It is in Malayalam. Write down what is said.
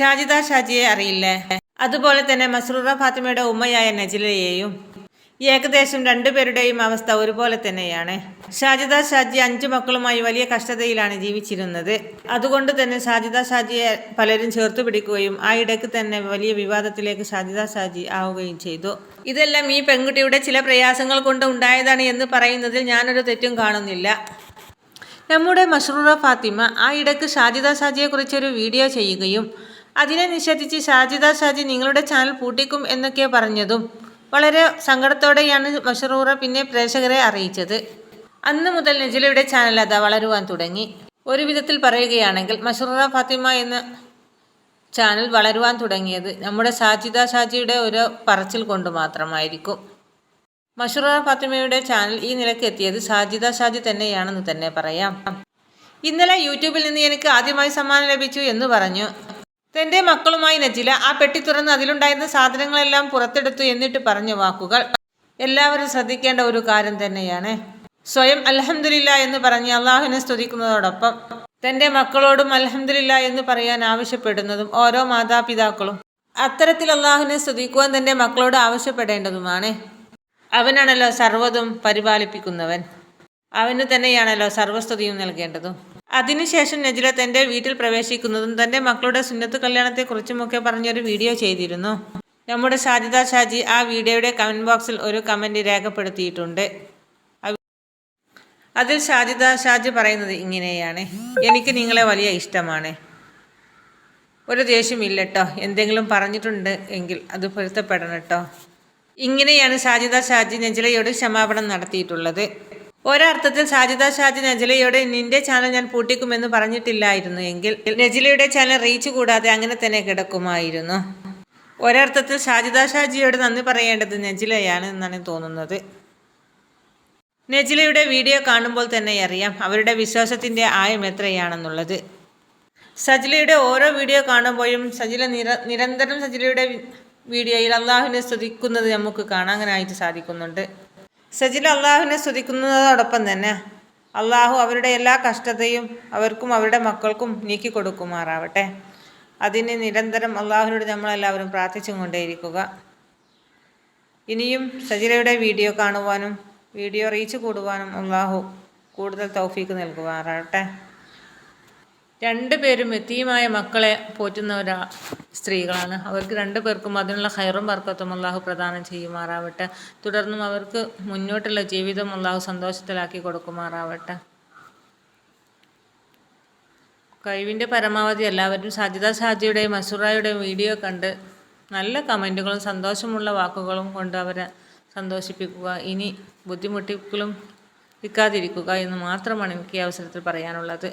ഷാജിദ ഷാജിയെ അറിയില്ലേ? അതുപോലെ തന്നെ മസ്രൂറ ഫാത്തിമയുടെ ഉമ്മയായ നജിലയെയും. ഏകദേശം രണ്ടുപേരുടെയും അവസ്ഥ ഒരുപോലെ തന്നെയാണ്. ഷാജിദ ഷാജി അഞ്ചു മക്കളുമായി വലിയ കഷ്ടതയിലാണ് ജീവിച്ചിരുന്നത്. അതുകൊണ്ട് തന്നെ ഷാജിദ ഷാജിയെ പലരും ചേർത്ത് പിടിക്കുകയും ആ ഇടയ്ക്ക് തന്നെ വലിയ വിവാദത്തിലേക്ക് ഷാജിദ ഷാജി ആവുകയും ചെയ്തു. ഇതെല്ലാം ഈ പെൺകുട്ടിയുടെ ചില പ്രയാസങ്ങൾ കൊണ്ട് ഉണ്ടായതാണ് എന്ന് പറയുന്നതിൽ ഞാനൊരു തെറ്റും കാണുന്നില്ല. നമ്മുടെ മഷ്റൂറ ഫാത്തിമ ആ ഇടയ്ക്ക് ഷാജിദ ഷാജിയെക്കുറിച്ച് ഒരു വീഡിയോ ചെയ്യുകയും അതിനെ നിഷേധിച്ച് ഷാജിദ ഷാജി നിങ്ങളുടെ ചാനൽ പൂട്ടിക്കും എന്നൊക്കെ പറഞ്ഞതും വളരെ സങ്കടത്തോടെയാണ് മഷറൂറ പിന്നെ പ്രേക്ഷകരെ അറിയിച്ചത്. അന്ന് മുതൽ നജിലയുടെ ചാനൽ അതാ വളരുവാൻ തുടങ്ങി. ഒരു വിധത്തിൽ പറയുകയാണെങ്കിൽ മഷറൂറ ഫാത്തിമ എന്ന ചാനൽ വളരുവാൻ തുടങ്ങിയത് നമ്മുടെ ഷാജിദ ഷാജിയുടെ ഒരു പറച്ചിൽ കൊണ്ട് മാത്രമായിരിക്കും. മഷറൂറ ഫാത്തിമയുടെ ചാനൽ ഈ നിലയ്ക്ക് എത്തിയത് ഷാജിദ ഷാജി തന്നെയാണെന്ന് തന്നെ പറയാം. ഇന്നലെ യൂട്യൂബിൽ നിന്ന് എനിക്ക് ആദ്യമായി സമ്മാനം ലഭിച്ചു എന്ന് പറഞ്ഞു. തന്റെ മക്കളുമായി നജില ആ പെട്ടി തുറന്ന് അതിലുണ്ടായിരുന്ന സാധനങ്ങളെല്ലാം പുറത്തെടുത്തു എന്നിട്ട് പറഞ്ഞ വാക്കുകൾ എല്ലാവരും ശ്രദ്ധിക്കേണ്ട ഒരു കാര്യം തന്നെയാണ്. സ്വയം അലഹമില്ല എന്ന് പറഞ്ഞ് അള്ളാഹുവിനെ സ്തുതിക്കുന്നതോടൊപ്പം തന്റെ മക്കളോടും അലഹമില്ല എന്ന് പറയാൻ ആവശ്യപ്പെടുന്നതും ഓരോ മാതാപിതാക്കളും അത്തരത്തിൽ അള്ളാഹുവിനെ സ്തുതിക്കുവാൻ തന്റെ മക്കളോട് ആവശ്യപ്പെടേണ്ടതുമാണ്. അവനാണല്ലോ സർവതും പരിപാലിപ്പിക്കുന്നവൻ. അവന് തന്നെയാണല്ലോ സർവസ്തുതിയും നൽകേണ്ടതും. അതിനുശേഷം നജില തന്റെ വീട്ടിൽ പ്രവേശിക്കുന്നതും തന്റെ മക്കളുടെ സുന്നത്ത് കല്യാണത്തെക്കുറിച്ചുമൊക്കെ പറഞ്ഞൊരു വീഡിയോ ചെയ്തിരുന്നു. നമ്മുടെ ഷാജിദ ഷാജി ആ വീഡിയോയുടെ കമന്റ് ബോക്സിൽ ഒരു കമന്റ് രേഖപ്പെടുത്തിയിട്ടുണ്ട്. അതിൽ ഷാജിദ ഷാജി പറയുന്നത് ഇങ്ങനെയാണ്. എനിക്ക് നിങ്ങളെ വലിയ ഇഷ്ടമാണ്. ഒരു ദേഷ്യമില്ല കേട്ടോ എന്തെങ്കിലും പറഞ്ഞിട്ടുണ്ട് എങ്കിൽ അത് പൊരുത്തപ്പെടണം കേട്ടോ ഇങ്ങനെയാണ് ഷാജിദ ഷാജി നെഞ്ചിലയോട് ക്ഷമാപണം നടത്തിയിട്ടുള്ളത്. ഒരർത്ഥത്തിൽ സാജിത ഷാജി നജലയോടെ നിന്റെ ചാനൽ ഞാൻ പൂട്ടിക്കുമെന്ന് പറഞ്ഞിട്ടില്ലായിരുന്നു എങ്കിൽ നജിലയുടെ ചാനൽ റീച്ച് കൂടാതെ അങ്ങനെ തന്നെ കിടക്കുമായിരുന്നു. ഒരർത്ഥത്തിൽ സാജിത ഷാജിയോട് നന്ദി പറയേണ്ടത് നജിലയാണ് എന്നാണ് തോന്നുന്നത്. നജിലയുടെ വീഡിയോ കാണുമ്പോൾ തന്നെ അറിയാം അവരുടെ വിശ്വാസത്തിന്റെ ആയം എത്രയാണെന്നുള്ളത്. സജിലയുടെ ഓരോ വീഡിയോ കാണുമ്പോഴും സജില നിര നിരന്തരം സജിലയുടെ വീഡിയോയിൽ അള്ളാഹുവിനെ സ്തുതിക്കുന്നത് നമുക്ക് കാണാൻ കാണാനായിട്ട് സാധിക്കുന്നുണ്ട്. സജില അള്ളാഹുവിനെ സ്തുതിക്കുന്നതോടൊപ്പം തന്നെ അള്ളാഹു അവരുടെ എല്ലാ കഷ്ടതയും അവർക്കും അവരുടെ മക്കൾക്കും നീക്കി കൊടുക്കുമാറാവട്ടെ. അതിന് നിരന്തരം അള്ളാഹുവിനോട് നമ്മളെല്ലാവരും പ്രാർത്ഥിച്ചും കൊണ്ടേയിരിക്കുക. ഇനിയും സജിലയുടെ വീഡിയോ കാണുവാനും വീഡിയോ റീച്ച് കൂടുവാനും അള്ളാഹു കൂടുതൽ തൗഫീക്ക് നൽകുമാറാവട്ടെ. രണ്ടുപേരും എത്തിയുമായ മക്കളെ പോറ്റുന്ന ഒരാ സ്ത്രീകളാണ്. അവർക്ക് രണ്ടു പേർക്കും അതിനുള്ള ഹൈറും വർക്കത്തും അള്ളാഹു പ്രദാനം ചെയ്യുമാറാവട്ടെ. തുടർന്നും അവർക്ക് മുന്നോട്ടുള്ള ജീവിതം അള്ളാഹു സന്തോഷത്തിലാക്കി കൊടുക്കുമാറാവട്ടെ. കഴിവിന്റെ പരമാവധി എല്ലാവരും സാജിദ ഷാജിയുടെയും മസുറായുടെയും വീഡിയോ കണ്ട് നല്ല കമന്റുകളും സന്തോഷമുള്ള വാക്കുകളും കൊണ്ട് അവരെ സന്തോഷിപ്പിക്കുക. ഇനി ബുദ്ധിമുട്ടിക്കലും ഇരിക്കാതിരിക്കുക എന്ന് മാത്രമാണ് എനിക്ക് ഈ അവസരത്തിൽ പറയാനുള്ളത്.